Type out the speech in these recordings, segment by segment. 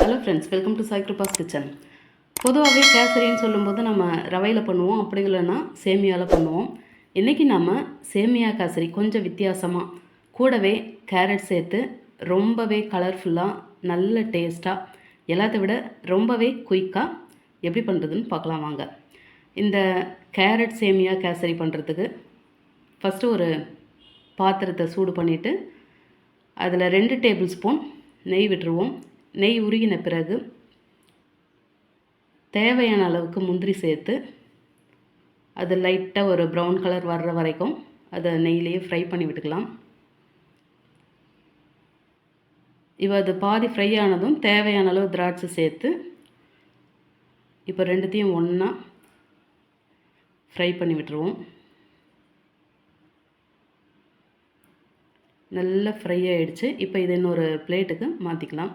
Hello friends welcome to Sai Kripa's kitchen பொதுவாகவே கேசரின்னு சொல்லும்போது நம்ம ரவையில் பண்ணுவோம் அப்படி இல்லைன்னா சேமியாவில் பண்ணுவோம். இன்றைக்கி நம்ம சேமியா கேசரி கொஞ்சம் வித்தியாசமாக கூடவே கேரட் சேர்த்து ரொம்பவே கலர்ஃபுல்லாக நல்ல டேஸ்ட்டாக எல்லாத்த விட ரொம்பவே குயிக்காக எப்படி பண்ணுறதுன்னு பார்க்கலாம் வாங்க. இந்த கேரட் சேமியா கேசரி பண்ணுறதுக்கு ஃபஸ்ட்டு ஒரு பாத்திரத்தை சூடு பண்ணிவிட்டு அதில் ரெண்டு டேபிள் ஸ்பூன் நெய் விட்டுருவோம். நெய் உருகின பிறகு தேவையான அளவுக்கு முந்திரி சேர்த்து அது லைட்டாக ஒரு ப்ரௌன் கலர் வர்ற வரைக்கும் அதை நெய்லேயே ஃப்ரை பண்ணி விட்டுக்கலாம். இப்போ அது பாதி ஃப்ரை ஆனதும் தேவையான அளவு திராட்சை சேர்த்து இப்போ ரெண்டுத்தையும் ஒன்றா ஃப்ரை பண்ணி விட்டுருவோம். நல்லா ஃப்ரை ஆகிடுச்சு இப்போ இது இன்னொரு பிளேட்டுக்கு மாற்றிக்கலாம்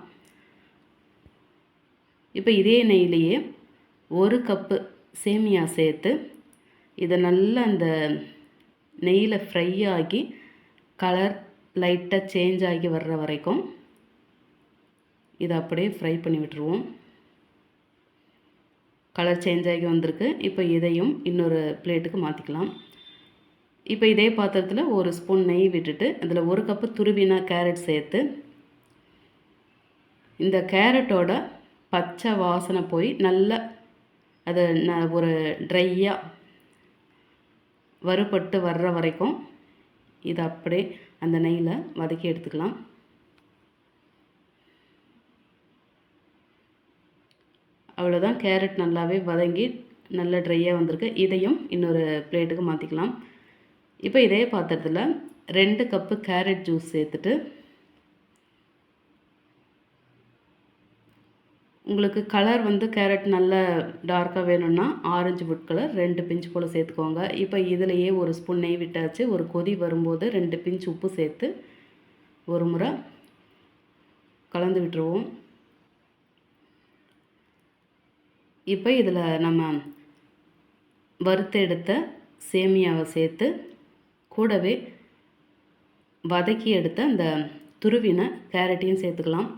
இப்போ இதே நெய்லேயே ஒரு கப்பு சேமியா சேர்த்து இதை நல்லா அந்த நெய்யில் ஃப்ரை ஆகி கலர் லைட்டாக சேஞ்ச் ஆகி வர்ற வரைக்கும் இதை அப்படியே ஃப்ரை பண்ணி விட்டுருவோம். கலர் சேஞ்ச் ஆகி வந்திருக்கு. இப்போ இதையும் இன்னொரு பிளேட்டுக்கு மாற்றிக்கலாம் இப்போ இதே பாத்திரத்தில் ஒரு ஸ்பூன் நெய் விட்டுட்டு அதில் ஒரு கப்பு துருவின கேரட் சேர்த்து இந்த கேரட்டோட பச்சை வாசனை போய் நல்லா அது ந ஒரு ட்ரையாக வறுபட்டு வர்ற வரைக்கும் இதை அப்படியே அந்த நெய்யில் வதக்கி எடுத்துக்கலாம். அவ்வளோதான் கேரட் நல்லாவே வதங்கி நல்ல ட்ரையாக வந்திருக்கு. இதையும் இன்னொரு பிளேட்டுக்கு மாற்றிக்கலாம் இப்போ இதே பாத்திரத்தில் ரெண்டு கப்பு கேரட் ஜூஸ் சேர்த்துட்டு உங்களுக்கு கலர் வந்து கேரட் நல்ல டார்க்காக வேணும்னா ஆரஞ்சு ஃபுட் கலர் ரெண்டு பிஞ்சு போல் சேர்த்துக்கோங்க. இப்போ இதிலையே ஒரு ஸ்பூன் நெய் விட்டாச்சு ஒரு கொதி வரும்போது ரெண்டு பிஞ்சு உப்பு சேர்த்து ஒரு முறை கலந்து விட்டுருவோம். இப்போ இதில் நம்ம வறுத்து எடுத்த சேமியாவை சேர்த்து கூடவே வதக்கி எடுத்த அந்த துருவின கேரட்டையும் சேர்த்துக்கலாம்.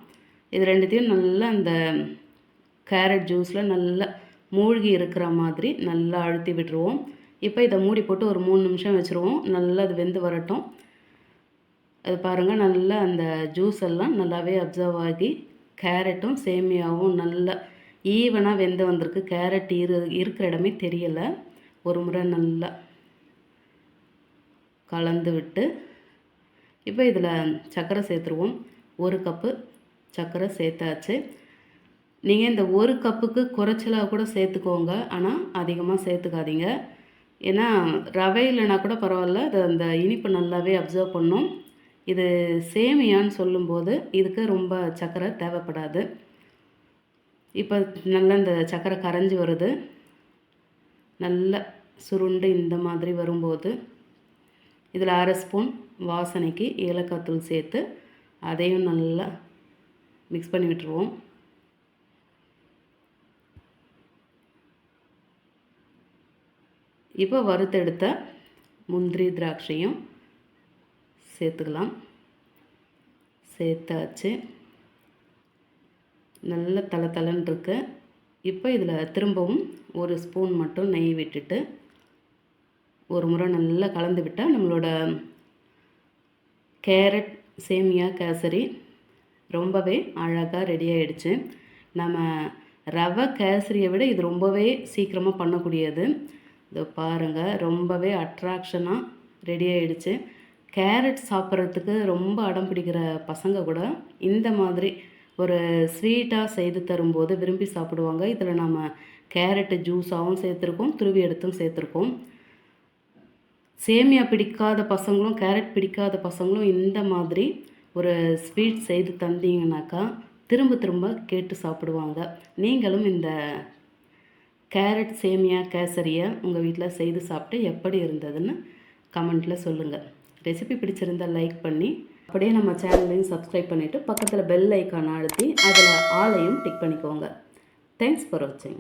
இது ரெண்டுத்தையும் நல்லா அந்த கேரட் ஜூஸில் நல்லா மூழ்கி இருக்கிற மாதிரி நல்லா அழுத்தி விட்டுருவோம். இப்போ இதை மூடி போட்டு ஒரு மூணு நிமிஷம் வச்சுருவோம். நல்லா அது வெந்து வரட்டும். அது பாருங்கள் நல்லா அந்த ஜூஸ் எல்லாம் நல்லாவே அப்சர்வ் ஆகி கேரட்டும் சேமியாவும் நல்லா ஈவனாக வெந்து வந்திருக்கு. கேரட் இரு இருக்கிற இடமே தெரியலை. ஒரு முறை நல்லா கலந்து விட்டு இப்போ இதில் சர்க்கரை சேர்த்துருவோம். ஒரு கப்பு சர்க்கரை சேர்த்தாச்சு. நீங்கள் இந்த ஒரு கப்புக்கு குறைச்சலாக கூட சேர்த்துக்கோங்க. ஆனால் அதிகமாக சேர்த்துக்காதீங்க. ஏன்னா ரவை இல்லைனா கூட பரவாயில்ல. அது அந்த இனிப்பு நல்லாவே அப்சர்வ் பண்ணும். இது சேமியான்னு சொல்லும்போது இதுக்கு ரொம்ப சர்க்கரை தேவைப்படாது. இப்போ நல்லா இந்த சர்க்கரை கரைஞ்சி வருது. நல்ல சுருண்டு இந்த மாதிரி வரும்போது இதில் அரை ஸ்பூன் வாசனைக்கு ஏலக்காய் தூள் சேர்த்து அதையும் நல்லா மிக்ஸ் பண்ணி விட்டுருவோம். இப்போ வறுத்தெடுத்த முந்திரி திராட்சையும் சேர்த்துக்கலாம். சேர்த்தாச்சு. நல்ல தலை தலைன்னு இருக்கு. இப்போ இதில் திரும்பவும் ஒரு ஸ்பூன் மட்டும் நெய் விட்டுட்டு ஒரு முறை நல்லா கலந்து விட்டால் நம்மளோட கேரட் சேமியா கேசரி ரொம்பவே அழகாக ரெடி ஆகிடுச்சு நம்ம ரவை கேசரியை விட இது ரொம்பவே சீக்கிரமாக பண்ணக்கூடியது. இதை பாருங்கள் ரொம்பவே அட்ராக்ஷனாக ரெடி ஆகிடுச்சு கேரட் சாப்பிட்றதுக்கு ரொம்ப அடம் பிடிக்கிற பசங்க கூட இந்த மாதிரி ஒரு ஸ்வீட்டாக செய்து தரும்போது விரும்பி சாப்பிடுவாங்க. இதில் நம்ம கேரட்டு ஜூஸாகவும் சேர்த்துருக்கோம் துருவி எடுத்தும் சேர்த்துருக்கோம். சேமியா பிடிக்காத பசங்களும் கேரட் பிடிக்காத பசங்களும் இந்த மாதிரி ஒரு ஸ்வீட் செய்து தந்தீங்கனாக்கா திரும்ப திரும்ப கேட்டு சாப்பிடுவாங்க. நீங்களும் இந்த கேரட் சேமியா கேசரியை உங்கள் வீட்டில் செய்து சாப்பிட்டு எப்படி இருந்ததுன்னு கமெண்ட்டில் சொல்லுங்கள் ரெசிபி பிடிச்சிருந்தால் லைக் பண்ணி அப்படியே நம்ம சேனலையும் சப்ஸ்கிரைப் பண்ணிவிட்டு பக்கத்தில் பெல் ஐக்கான் அழுத்தி அதில் ஆளையும் டிக் பண்ணிக்கோங்க. தேங்க்ஸ் ஃபார் வாட்சிங்